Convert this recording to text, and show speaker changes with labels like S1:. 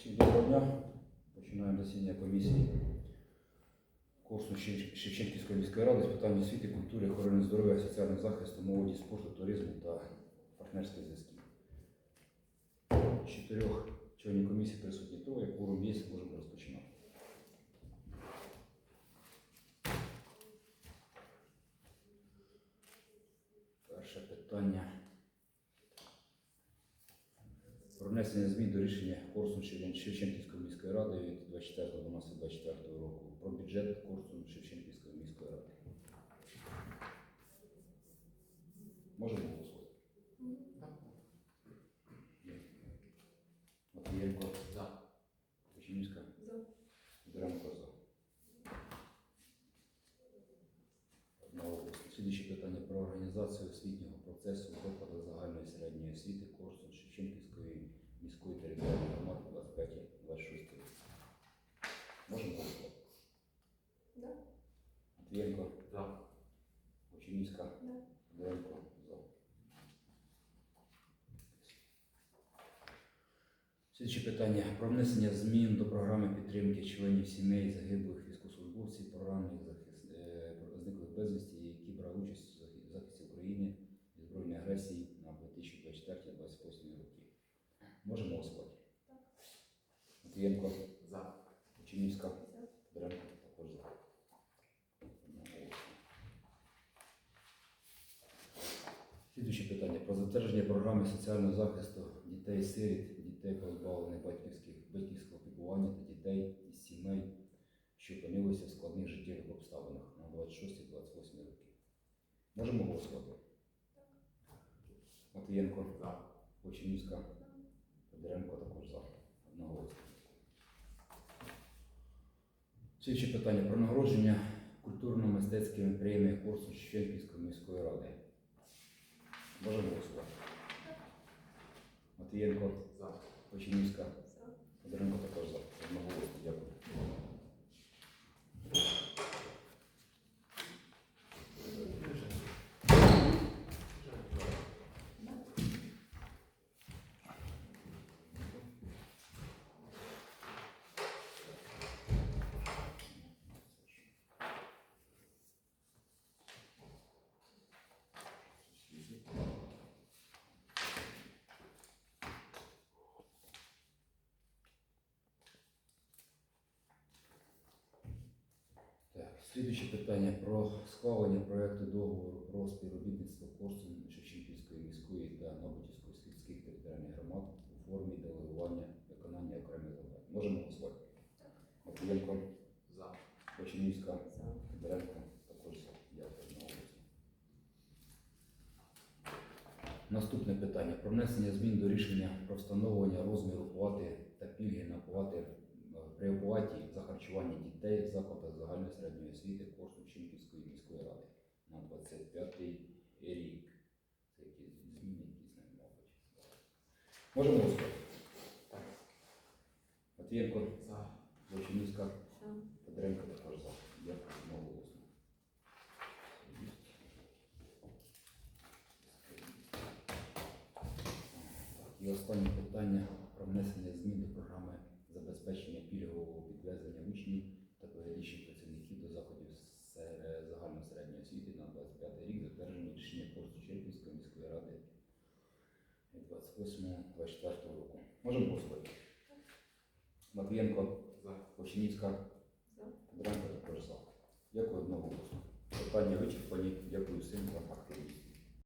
S1: Всім доброго дня. Починаємо засідання комісії курсу Шевченківської міської ради з питань освіти, культури, охорони здоров'я, соціального захисту, молоді, спорту, туризму та партнерських зв'язків. Чотирьох членів комісії присутні троє, кворум є, можемо розпочинати. Перше питання. Про внесення змін до рішення Корсун Шевченківської міської ради від 24.12.24 року про бюджет Корсун Шевченківської міської ради. Можемо голосувати? Матвієнко.
S2: За.
S1: Кочинівська.
S3: За.
S1: Деренко за. Одноголосно. Слідуюче питання про організацію освітнього процесу в загальної середньої освіти Корсун Шевченківської міської територіальної громади 25-26 років. Можемо голосувати?
S3: Да.
S1: Матвієнко.
S2: За.
S1: Кочинівська.
S3: Да.
S1: Деренко за. Слідче питання про внесення змін до програми підтримки членів сімей загиблих військовослужбовців, поранених захис- е, зниклих безвісті, Можемо голосувати? Матвієнко,
S2: За.
S1: Учинівська,
S3: За.
S1: Дренко також за. Слідуюче питання про затвердження програми соціального захисту дітей-сиріт, дітей позбавлених батьківських батьківського піклування та дітей із сімей, що опинилися в складних життєвих обставинах на 26-28 роки. Можемо голосувати? Матвієнко,
S2: За.
S1: Очинівська, Федоренко також за. Одноголосно. Слідче питання про нагородження культурно-мистецькими преміями курсу Шевченківської міської ради. Можемо голосувати. Матвієнко,
S2: За.
S1: Федоренко також за. Одноголосно. Дякую. Так, слідуюче питання про схвалення проекту договору про співробітництво Корсун Шевченківської міської та Нобутівської сільських територіальних громад у формі делегування виконання окремих завдань. Можемо голосувати? Матвієнко,
S2: За.
S1: Починівська,
S3: За.
S1: Федоренко також за. Дякую. Наступне питання про внесення змін до рішення про встановлення розміру плати та пільги на плати е, при за харчування дітей в закладах загальної середньої освіти Корсу Чинківської міської ради на 25-й рік. Це якісь зміни, якісь не мабуть. Можемо голосувати? Матвієнко,
S2: За.
S1: Федоренко також за. Дякую, одноголосно. Так, І останнє питання про внесення змін до програми забезпечення пільгового учнів та педагогічних працівників до заходів загальної середньої освіти на 25 рік, затверджені рішення курсу Черківської міської ради 28-24 року. Можемо голосувати? Матвієнко,
S3: За.
S1: Федоренко також за. Дякую одноголосно. Питання вичерпані. Дякую всім за активність.